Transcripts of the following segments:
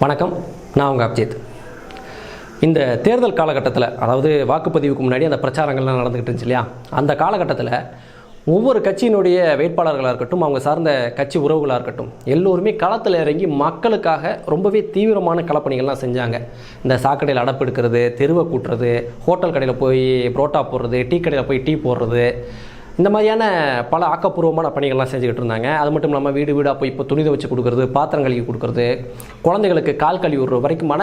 வணக்கம் நான் உங்கள் அப்ஜித். இந்த தேர்தல் காலகட்டத்தில் அதாவது வாக்குப்பதிவுக்கு முன்னாடி அந்த பிரச்சாரங்கள்லாம் நடந்துக்கிட்டு இருந்துச்சு இல்லையா? அந்த காலகட்டத்தில் ஒவ்வொரு கட்சியினுடைய வேட்பாளர்களாக இருக்கட்டும் அவங்க சார்ந்த கட்சி உறவுகளாக இருக்கட்டும் எல்லோருமே களத்தில் இறங்கி மக்களுக்காக ரொம்பவே தீவிரமான களப்பணிகள்லாம் செஞ்சாங்க. இந்த சாக்கடையில் அடப்பு எடுக்கிறது தெருவை கூட்டுறது ஹோட்டல் கடையில் போய் புரோட்டா போடுறது டீ கடையில் போய் டீ போடுறது இந்த மாதிரியான பல ஆக்கப்பூர்வமான பணிகள்லாம் செஞ்சுக்கிட்டு இருந்தாங்க. அது மட்டும் இல்லாமல் வீடு வீடாக போய் இப்போ துணி வச்சு கொடுக்குறது பாத்திரம் கழுவி கொடுக்குறது குழந்தைகளுக்கு கால் கழுவி விடுற வரைக்குமான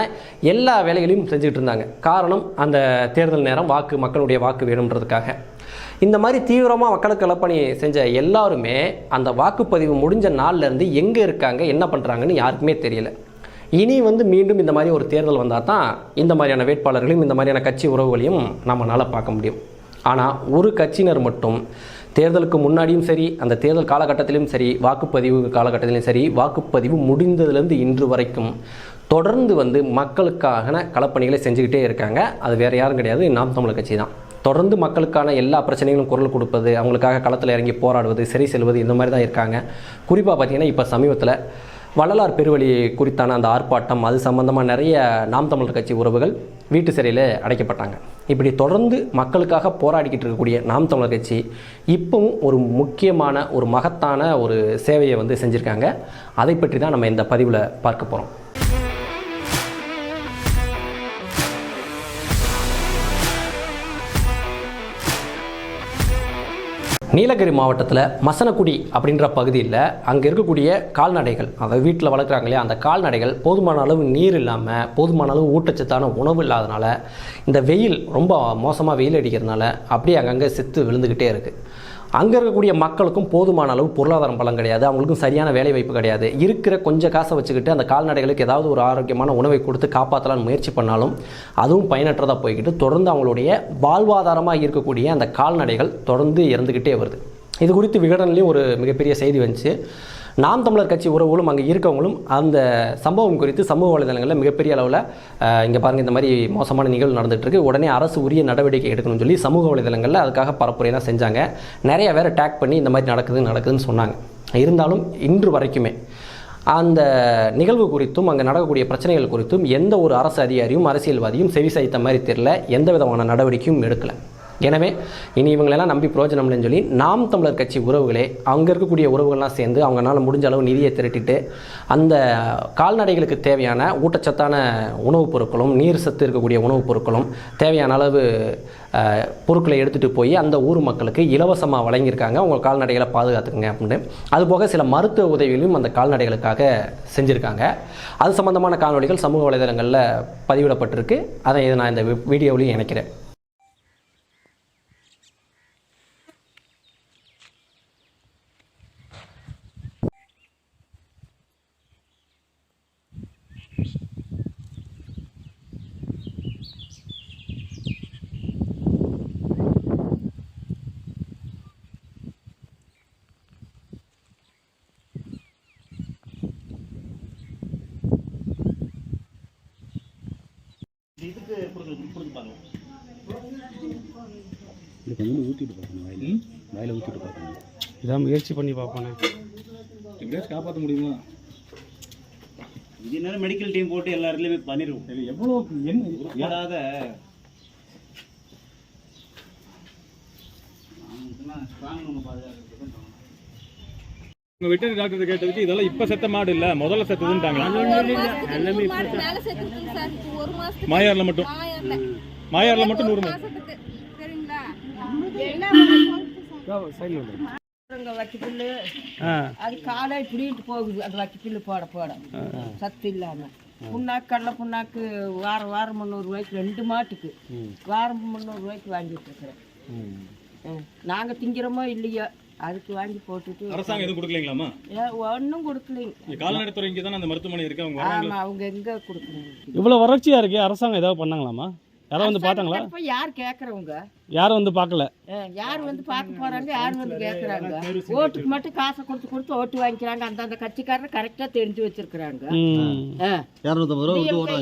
எல்லா வேலைகளையும் செஞ்சுக்கிட்டு இருந்தாங்க. காரணம் அந்த தேர்தல் நேரம் வாக்கு மக்களுடைய வாக்கு வேணுன்றதுக்காக இந்த மாதிரி தீவிரமாக மக்களுக்கு இழப்பணி செஞ்ச எல்லாருமே அந்த வாக்குப்பதிவு முடிஞ்ச நாள்லேருந்து எங்கே இருக்காங்க என்ன பண்ணுறாங்கன்னு யாருக்குமே தெரியல. இனி வந்து மீண்டும் இந்த மாதிரி ஒரு தேர்தல் வந்தால் தான் இந்த மாதிரியான வேட்பாளர்களையும் இந்த மாதிரியான கட்சி உறவுகளையும் நம்மளால் பார்க்க முடியும். ஆனால் ஒரு கட்சியினர் மட்டும் தேர்தலுக்கு முன்னாடியும் சரி அந்த தேர்தல் காலகட்டத்திலும் சரி வாக்குப்பதிவு காலகட்டத்திலும் சரி வாக்குப்பதிவு முடிந்ததுலேருந்து இன்று வரைக்கும் தொடர்ந்து வந்து மக்களுக்கான களப்பணிகளை செஞ்சுக்கிட்டே இருக்காங்க. அது வேறு யாரும் கிடையாது. நாம் தமிழர் கட்சி தான். தொடர்ந்து மக்களுக்கான எல்லா பிரச்சனைகளும் குரல் கொடுப்பது அவங்களுக்காக களத்தில் இறங்கி போராடுவது சரி செல்வது இந்த மாதிரி தான் இருக்காங்க. குறிப்பாக பார்த்தீங்கன்னா இப்போ சமீபத்தில் வள்ளலார் பெருவழி குறித்தான அந்த ஆர்ப்பாட்டம் அது சம்பந்தமாக நிறைய நாம் தமிழர் கட்சி உறவுகள் வீட்டு சிறையில் அடைக்கப்பட்டாங்க. இப்படி தொடர்ந்து மக்களுக்காக போராடிக்கிட்டு இருக்கக்கூடிய நாம் தமிழர் கட்சி இப்பவும் ஒரு முக்கியமான ஒரு மகத்தான ஒரு சேவையை வந்து செஞ்சுருக்காங்க. அதை பற்றி தான் நம்ம இந்த பதிவில் பார்க்க போகிறோம் நீலகிரி மாவட்டத்தில் மசனக்குடி அப்படின்ற பகுதியில் அங்கே இருக்கக்கூடிய கால்நடைகள் அதாவது வீட்டில் வளர்க்குறாங்க இல்லையா அந்த கால்நடைகள் போதுமான அளவு நீர் இல்லாமல் போதுமான அளவு ஊட்டச்சத்தான உணவு இல்லாதனால இந்த வெயில் ரொம்ப மோசமாக வெயில் அடிக்கிறதுனால அப்படியே அங்கங்கே செத்து விழுந்துக்கிட்டே இருக்குது அங்கே இருக்கக்கூடிய மக்களுக்கும் போதுமான அளவு பொருளாதாரம் பலம் கிடையாது. அவங்களுக்கும் சரியான வேலை வாய்ப்பு கிடையாது. இருக்கிற கொஞ்சம் காசை வச்சுக்கிட்டு அந்த கால்நடைகளுக்கு ஏதாவது ஒரு ஆரோக்கியமான உணவை கொடுத்து காப்பாற்றலான்னு முயற்சி பண்ணாலும் அதுவும் பயனற்றதாக போய்கிட்டு தொடர்ந்து அவங்களுடைய வாழ்வாதாரமாக இருக்கக்கூடிய அந்த கால்நடைகள் தொடர்ந்து இறந்துக்கிட்டே வருது. இது குறித்து விகடன்லேயும் ஒரு மிகப்பெரிய செய்தி வந்துச்சு. நாம் தமிழர் கட்சி உறவுகளும் அங்கே இருக்கவங்களும் அந்த சம்பவம் குறித்து சமூக வலைதளங்களில் மிகப்பெரிய அளவில் இங்கே பாருங்கள் இந்த மாதிரி மோசமான நிகழ்வு நடந்துகிட்ருக்கு உடனே அரசு உரிய நடவடிக்கை எடுக்கணும்னு சொல்லி சமூக வலைதளங்களில் அதுக்காக பரப்புரையெல்லாம் செஞ்சாங்க. நிறைய பேரை டேக் பண்ணி இந்த மாதிரி நடக்குது நடக்குதுன்னு சொன்னாங்க. இருந்தாலும் இன்று வரைக்குமே அந்த நிகழ்வு குறித்தும் அங்கே நடக்கக்கூடிய பிரச்சனைகள் குறித்தும் எந்த ஒரு அரசு அதிகாரியும் அரசியல்வாதியும் செவி சாய்த்த மாதிரி தெரியல. எந்த விதமான நடவடிக்கையும் எடுக்கலை. எனவே இனி இவங்களெல்லாம் நம்பி பிரயோஜனம் இல்லைன்னு சொல்லி நாம் தமிழர் கட்சி உறவுகளே அங்கே இருக்கக்கூடிய உறவுகள்லாம் சேர்ந்து அவங்களால முடிஞ்ச அளவு நிதியை திரட்டிட்டு அந்த கால்நடைகளுக்கு தேவையான ஊட்டச்சத்தான உணவுப் பொருட்களும் நீர் சத்து இருக்கக்கூடிய உணவுப் பொருட்களும் தேவையான அளவு பொருட்களை எடுத்துகிட்டு போய் அந்த ஊர் மக்களுக்கு இலவசமாக வழங்கியிருக்காங்க. அவங்க கால்நடைகளை பாதுகாத்துக்குங்க அப்படின்னு. அதுபோக சில மருத்துவ உதவிகளையும் அந்த கால்நடைகளுக்காக செஞ்சுருக்காங்க. அது சம்மந்தமான காணொளிகள் சமூக வலைதளங்களில் பதிவிடப்பட்டிருக்கு. அதை இதை நான் இந்த வி- வீடியோவிலையும் இணைக்கிறேன். இது கொஞ்சம் ஊற்றிட்டு பார்க்கணும் வாயில். வாயில் ஊற்றிட்டு பார்க்கணும் இதான் முயற்சி பண்ணி பார்ப்போனே. எப்படியாச்சும் காப்பாற்ற முடியுமா? இது நேரம் மெடிக்கல் டீம் போட்டு எல்லா இடத்துலையுமே பண்ணிருவோம். இது எவ்வளோ என்ன? உட்படாத உங்க வெட்டரி டாக்டர் கேட்டதுக்கு இதெல்லாம் இப்ப செத்த மாடு இல்ல முதல்ல செத்ததுன்ட்டாங்க எல்லாமே மேல சேர்த்துருக்கு சார். இப்போ ஒரு மாசத்துக்கு மாயார்ல மட்டும்? மாயார்ல மட்டும் நூறு சரிங்களா வக்கிப்புல்லு ஆ. அது காலை இப்படிட்டு போகுது அந்த வக்கிப்புல்லு போட போட சத்து இல்லாம புண்ணாக்கு கடலை புண்ணாக்கு வாரம் வாரம் முந்நூறு ரூபாய்க்கு ரெண்டு மாட்டுக்கு வாரம் முந்நூறு ரூபாய்க்கு வாங்கிட்டு இருக்கிறேன். நாங்க திங்கிறோமோ இல்லையோ அதுக்கு வாங்கி போட்டுட்டு அரசாங்கம் எதுவும் கொடுக்கலீங்களாமா ஒன்றும் கொடுக்கலைங்க. கால்நடைத்துறை இங்க தானே அந்த மருத்துவமனை இருக்கு அவங்க வராங்க ஆமா அவங்க எங்க கொடுக்கணும்? இவ்வளோ வறட்சியாக இருக்கே அரசாங்கம் ஏதாவது பண்ணாங்களாமா யாரும் வந்து பார்த்தாங்களா இப்ப யார் கேக்குறவங்க யாரும் வந்து பார்க்கல யார் வந்து பார்க்க போறாங்க யார் வந்து கேக்குறாங்க ஓட்டுக்கு மட்டும் காசை கொடுத்து கொடுத்து ஓட்டு வாங்கிக்கிறாங்க அந்தந்த கட்சிக்காரர் கரெக்டா தெரிஞ்சு வச்சிருக்கிறாங்க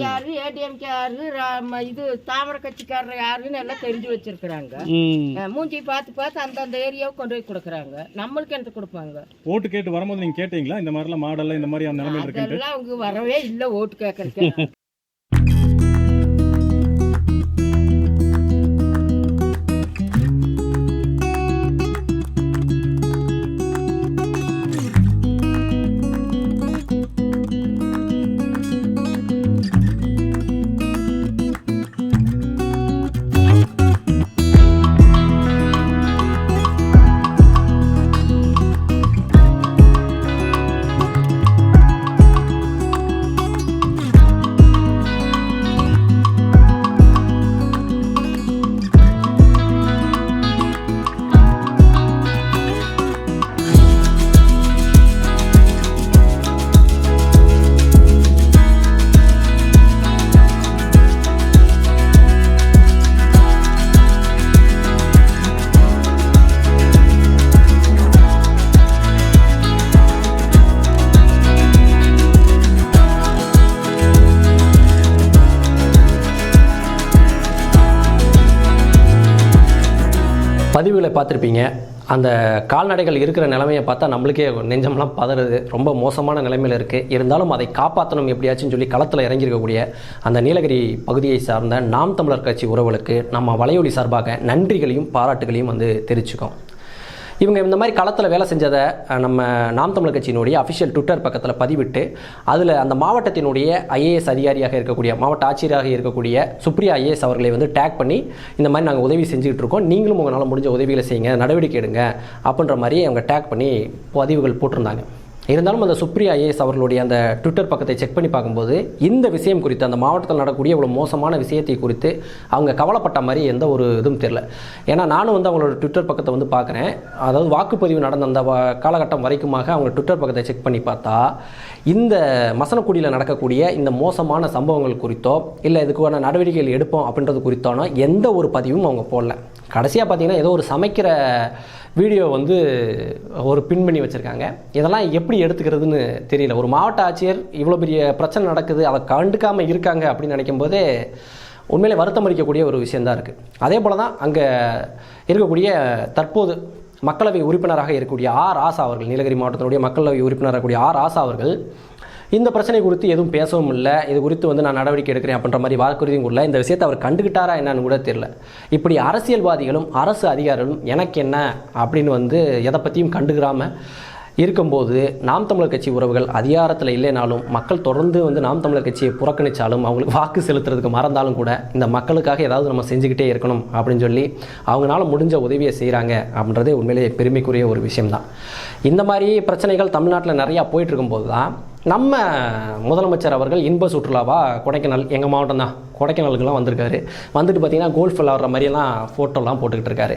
யாரு ஏடிஎம்கே யாரு இது தாமரை கட்சிக்காரர் யாருன்னு எல்லாம் தெரிஞ்சு வச்சிருக்கிறாங்க மூஞ்சி பார்த்து பார்த்து அந்தந்த ஏரியாவுக்கு கொண்டு போய் கொடுக்குறாங்க நம்மளுக்கு என்ன கொடுப்பாங்க ஓட்டு கேட்டு வரும்போது நீங்க கேட்டீங்களா இந்த மாதிரிலாம் மாடல்ல இந்த மாதிரி அந்த நிலைமையில அதெல்லாம் அவங்க வரவே இல்லை ஓட்டு கேட்கறதுக்கு பதிவுகளை பார்த்துருப்பீங்க. அந்த கால்நடைகள் இருக்கிற நிலைமையை பார்த்தா நம்மளுக்கே நெஞ்சம்லாம் பதறுது. ரொம்ப மோசமான நிலைமையில் இருக்குது இருந்தாலும் அதை காப்பாற்றணும் எப்படியாச்சும் சொல்லி களத்தில் இறங்கியிருக்கக்கூடிய அந்த நீலகிரி பகுதியை சார்ந்த நாம் தமிழர் கட்சி உறவுகளுக்கு நம்ம வலையொலி சார்பாக நன்றிகளையும் பாராட்டுகளையும் வந்து தெரிவிச்சுக்கோம். இவங்க இந்த மாதிரி களத்தில் வேலை செஞ்சதை நம்ம நாம் தமிழர் கட்சியினுடைய அஃபிஷியல் ட்விட்டர் பக்கத்தில் பதிவிட்டு அதில் அந்த மாவட்டத்தினுடைய ஐஏஎஸ் அதிகாரியாக இருக்கக்கூடிய மாவட்ட ஆட்சியராக இருக்கக்கூடிய சுப்ரியா ஐஏஎஸ் அவர்களை வந்து டேக் பண்ணி இந்த மாதிரி நாங்கள் உதவி செஞ்சுக்கிட்டு இருக்கோம். நீங்களும் உங்களால் முடிஞ்ச உதவிகளை செய்யுங்க நடவடிக்கை எடுங்க அப்படின்ற மாதிரி அவங்க டேக் பண்ணி பதிவுகள் போட்டிருந்தாங்க. இருந்தாலும் அந்த சுப்ரியா ஐஏஎஸ் அவர்களுடைய அந்த ட்விட்டர் பக்கத்தை செக் பண்ணி பார்க்கும்போது இந்த விஷயம் குறித்து அந்த மாவட்டத்தில் நடக்கக்கூடிய இவ்வளோ மோசமான விஷயத்தை குறித்து அவங்க கவலைப்பட்ட மாதிரி எந்த ஒரு இதுவும் தெரில ஏன்னா நானும் வந்து அவங்களோட ட்விட்டர் பக்கத்தை வந்து பார்க்குறேன். அதாவது வாக்குப்பதிவு நடந்த அந்த காலகட்டம் வரைக்குமாக அவங்க ட்விட்டர் பக்கத்தை செக் பண்ணி பார்த்தா இந்த மசனக்குடியில் நடக்கக்கூடிய இந்த மோசமான சம்பவங்கள் குறித்தோ இல்லை இதுக்கான நடவடிக்கைகள் எடுப்போம் அப்படின்றது குறித்தானோ எந்த ஒரு பதிவும் அவங்க போடல. கடைசியாக பார்த்தீங்கன்னா ஏதோ ஒரு சமைக்கிற வீடியோ வந்து ஒரு பின் பண்ணி வச்சுருக்காங்க. இதெல்லாம் எப்படி எடுத்துக்கிறதுன்னு தெரியல. ஒரு மாவட்ட ஆட்சியர் இவ்வளோ பெரிய பிரச்சனை நடக்குது அதை கண்டுக்காமல் இருக்காங்க அப்படின்னு நினைக்கும் போதே உண்மையிலே வருத்தம் அளிக்கக்கூடிய ஒரு விஷயந்தான் இருக்குது அதே போல் தான் அங்கே இருக்கக்கூடிய தற்போது மக்களவை உறுப்பினராக இருக்கக்கூடிய ஆர் ஆசா அவர்கள் நீலகிரி மாவட்டத்தினுடைய மக்களவை உறுப்பினராக இருக்கக்கூடிய ஆர் ஆசா அவர்கள் இந்த பிரச்சனை குறித்து எதுவும் பேசவும் இல்லை. இது குறித்து வந்து நான் நடவடிக்கை எடுக்கிறேன் அப்படின்ற மாதிரி வாக்குறுதியும் கூட இந்த விஷயத்தை அவர் கண்டுக்கிட்டாரா என்னன்னு கூட தெரியல. இப்படி அரசியல்வாதிகளும் அரசு அதிகாரிகளும் எனக்கு என்ன அப்படின்னு வந்து எதை பற்றியும் கண்டுக்கிறாமல் இருக்கும்போது நாம் தமிழர் கட்சி உறவுகள் அதிகாரத்தில் இல்லைனாலும் மக்கள் தொடர்ந்து வந்து நாம் தமிழர் கட்சியை புறக்கணித்தாலும் அவங்களுக்கு வாக்கு செலுத்துறதுக்கு மறந்தாலும் கூட இந்த மக்களுக்காக ஏதாவது நம்ம செஞ்சுக்கிட்டே இருக்கணும் அப்படின்னு சொல்லி அவங்களால முடிஞ்ச உதவியை செய்கிறாங்க அப்படின்றதே உண்மையிலேயே பெருமைக்குரிய ஒரு விஷயம்தான். இந்த மாதிரி பிரச்சனைகள் தமிழ்நாட்டில் நிறையா போயிட்டு இருக்கும்போது தான் நம்ம முதலமைச்சர் அவர்கள் இன்ப சுற்றுலாவா? கொடைக்கானல் எங்கள் மாவட்டம் தான். கொடைக்கானலுக்குலாம் வந்திருக்காரு. வந்துட்டு பார்த்தீங்கன்னா கோல்ஃப் விளாட்ற மாதிரியெல்லாம் ஃபோட்டோலாம் போட்டுக்கிட்டு இருக்காரு.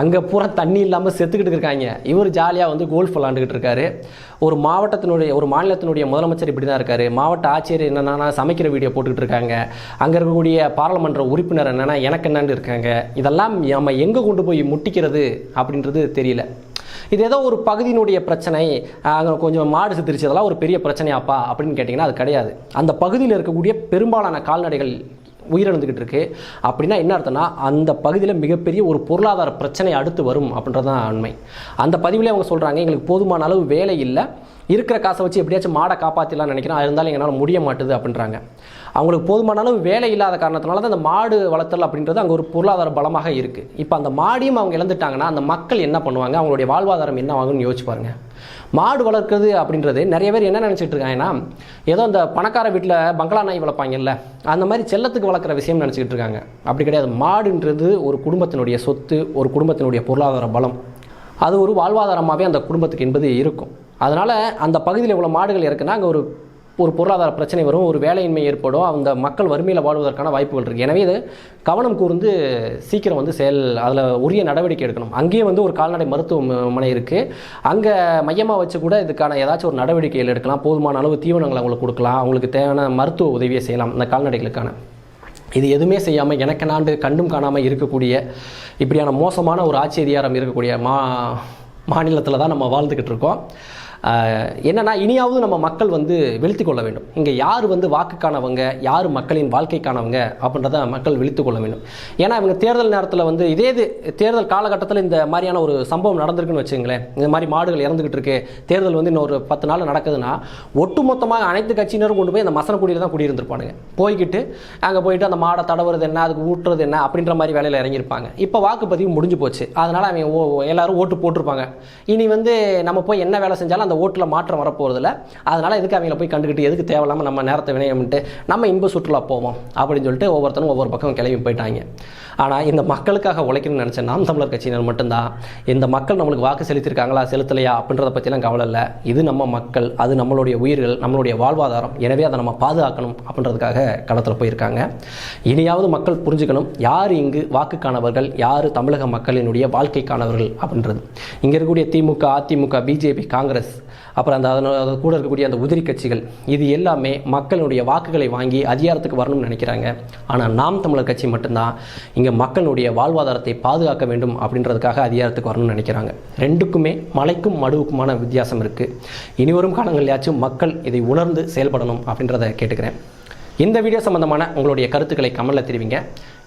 அங்கே பூரா தண்ணி இல்லாமல் செத்துக்கிட்டு இருக்காங்க. இவர் ஜாலியாக வந்து கோல்ஃப் விளாண்டுக்கிட்டு இருக்காரு. ஒரு மாவட்டத்தினுடைய ஒரு மாநிலத்தினுடைய முதலமைச்சர் இப்படி தான் இருக்காரு. மாவட்ட ஆட்சியர் என்னென்னா சமைக்கிற வீடியோ போட்டுக்கிட்டு இருக்காங்க. அங்கே இருக்கக்கூடிய பாராளுமன்ற உறுப்பினர் என்னென்னா எனக்கு என்னன்னு இருக்காங்க. இதெல்லாம் நம்ம எங்கே கொண்டு போய் முட்டிக்கிறது அப்படின்றது தெரியல. இது ஏதோ ஒரு பகுதியினுடைய பிரச்சனை. அங்கே கொஞ்சம் மாடு செத்துருச்சு அதெல்லாம் ஒரு பெரிய பிரச்சனையாப்பா அப்படின்னு கேட்டிங்கன்னா அது கிடையாது. அந்த பகுதியில் இருக்கக்கூடிய பெரும்பாலான கால்நடைகள் உயிரிழந்துக்கிட்டு இருக்கு அப்படின்னா என்ன அர்த்தம்னா அந்த பகுதியில் மிகப்பெரிய ஒரு பொருளாதார பிரச்சனை அடுத்து வரும் அப்படின்றது தான் உண்மை. அந்த பதிவிலே அவங்க சொல்கிறாங்க எங்களுக்கு போதுமான அளவு வேலை இல்லை. இருக்கிற காசை வச்சு எப்படியாச்சும் மாடை காப்பாற்றலாம்னு நினைக்கிறேன் அது இருந்தாலும் எங்களால் முடிய மாட்டுது அப்படின்றாங்க. அவங்களுக்கு போதுமான அளவு வேலை இல்லாத காரணத்தினால தான் அந்த மாடு வளர்த்தல் அப்படின்றது அங்கே ஒரு பொருளாதார பலமாக இருக்குது இப்போ அந்த மாடியும் அவங்க இழந்துட்டாங்கன்னா அந்த மக்கள் என்ன பண்ணுவாங்க? அவங்களுடைய வாழ்வாதாரம் என்ன ஆகும்னு யோசிச்சு பாருங்கள் மாடு வளர்க்குறது அப்படின்றது நிறைய பேர் என்ன நினச்சிட்டு இருக்காங்கன்னா ஏதோ அந்த பணக்கார வீட்டில் பங்களா நாய் வளர்ப்பாங்கல்ல அந்த மாதிரி செல்லத்துக்கு வளர்க்குற விஷயம் நினச்சிக்கிட்டு இருக்காங்க. அப்படி கிடையாது. மாடுன்றது ஒரு குடும்பத்தினுடைய சொத்து ஒரு குடும்பத்தினுடைய பொருளாதார பலம். அது ஒரு வாழ்வாதாரமாகவே அந்த குடும்பத்துக்கு என்பது இருக்கும். அதனால் அந்த பகுதியில் இவ்வளோ மாடுகள் இருக்குன்னா அங்கே ஒரு ஒரு பொருளாதார பிரச்சனை வரும் ஒரு வேலையின்மை ஏற்படும் அந்த மக்கள் வறுமையில் வாழ்வதற்கான வாய்ப்புகள் இருக்குது எனவே இது கவனம் கூர்ந்து சீக்கிரம் வந்து செயல் அதில் உரிய நடவடிக்கை எடுக்கணும். அங்கேயே வந்து ஒரு கால்நடை மருத்துவமனை இருக்குது அங்கே மையமாக வச்சு கூட இதுக்கான ஏதாச்சும் ஒரு நடவடிக்கைகள் எடுக்கலாம். போதுமான அளவு தீவனங்களை அவங்களுக்கு கொடுக்கலாம். அவங்களுக்கு தேவையான மருத்துவ உதவியை செய்யலாம் இந்த கால்நடைகளுக்கான. இது எதுவுமே செய்யாமல் எனக்கு நாண்டு கண்டும் காணாமல் இருக்கக்கூடிய இப்படியான மோசமான ஒரு ஆட்சி அதிகாரம் இருக்கக்கூடிய மா மாநிலத்தில் தான் நம்ம வாழ்ந்துக்கிட்டு இருக்கோம். என்னென்னா இனியாவது நம்ம மக்கள் வந்து வெளுத்து கொள்ள வேண்டும். இங்கே யார் வந்து வாக்குக்கானவங்க யார் மக்களின் வாழ்க்கைக்கானவங்க அப்படின்றத மக்கள் வெளுத்து கொள்ள வேண்டும். ஏன்னா இவங்க தேர்தல் நேரத்தில் வந்து இதே இது தேர்தல் காலகட்டத்தில் இந்த மாதிரியான ஒரு சம்பவம் நடந்திருக்குன்னு வச்சுங்களேன் இந்த மாதிரி மாடுகள் இறந்துக்கிட்டு இருக்கு. தேர்தல் வந்து இன்னொரு பத்து நாள் நடக்குதுன்னா ஒட்டுமொத்தமாக அனைத்து கட்சியினரும் கொண்டு போய் அந்த மசனக்குடியில் தான் குடியிருந்திருப்பானுங்க. போய்கிட்டு அங்கே போயிட்டு அந்த மாடை தடவுறது என்ன அதுக்கு ஊட்டுறது என்ன அப்படின்ற மாதிரி வேலையில் இறங்கியிருப்பாங்க. இப்போ வாக்குப்பதிவு முடிஞ்சு போச்சு. அதனால் அவங்க ஓ எல்லாரும் ஓட்டு போட்டிருப்பாங்க. இனி வந்து நம்ம போய் என்ன வேலை செஞ்சாலும் அந்த ஓட்டில் மாற்றம் வரப்போகிறதில்ல அதனால் எதுக்கு அவங்கள போய் கண்டுக்கிட்டு எதுக்கு தேவையில்லாமல் நம்ம நேரத்தை வினயமிட்டு நம்ம இன்ப சுற்றுலா போவோம் அப்படின்னு சொல்லிட்டு ஒவ்வொருத்தரும் ஒவ்வொரு பக்கம் கிளம்பி போயிட்டாங்க. ஆனால் இந்த மக்களுக்காக உழைக்கணும்னு நினச்ச நாம் தமிழர் கட்சியினர் மட்டும்தான். இந்த மக்கள் நம்மளுக்கு வாக்கு செலுத்தியிருக்காங்களா செலுத்தலையா அப்படின்றத பற்றிலாம் கவலை இல்லை. இது நம்ம மக்கள் அது நம்மளுடைய உயிர்கள் நம்மளுடைய வாழ்வாதாரம். எனவே அதை நம்ம பாதுகாக்கணும் அப்படின்றதுக்காக களத்தில் போயிருக்காங்க. இனியாவது மக்கள் புரிஞ்சுக்கணும் யார் இங்கு வாக்குக்கானவர்கள் யார் தமிழக மக்களினுடைய வாழ்க்கைக்கானவர்கள் அப்படின்றது. இங்கே இருக்கக்கூடிய திமுக அதிமுக பிஜேபி காங்கிரஸ் அப்புறம் அந்த அதனோட அது கூட இருக்கக்கூடிய அந்த உதிரி கட்சிகள் இது எல்லாமே மக்களுடைய வாக்குகளை வாங்கி அதிகாரத்துக்கு வரணும்னு நினைக்கிறாங்க. ஆனால் நாம் தமிழர் கட்சி மட்டும்தான் இங்கே மக்களுடைய வாழ்வாதாரத்தை பாதுகாக்க வேண்டும் அப்படின்றதுக்காக அதிகாரத்துக்கு வரணும்னு நினைக்கிறாங்க. ரெண்டுக்குமே மலைக்கும் மடுவுக்குமான வித்தியாசம் இருக்குது இனிவரும் காலங்கள்லையாச்சும் மக்கள் இதை உணர்ந்து செயல்படணும் அப்படின்றத கேட்டுக்கிறேன். இந்த வீடியோ சம்பந்தமான உங்களுடைய கருத்துக்களை கமலில் தெரிவிங்க.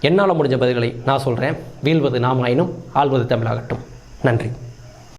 என்னால் முடிஞ்ச பதில்களை நான் சொல்கிறேன் வீழ்வது நாம் ஆயினும் ஆள்வது தமிழாகட்டும். நன்றி.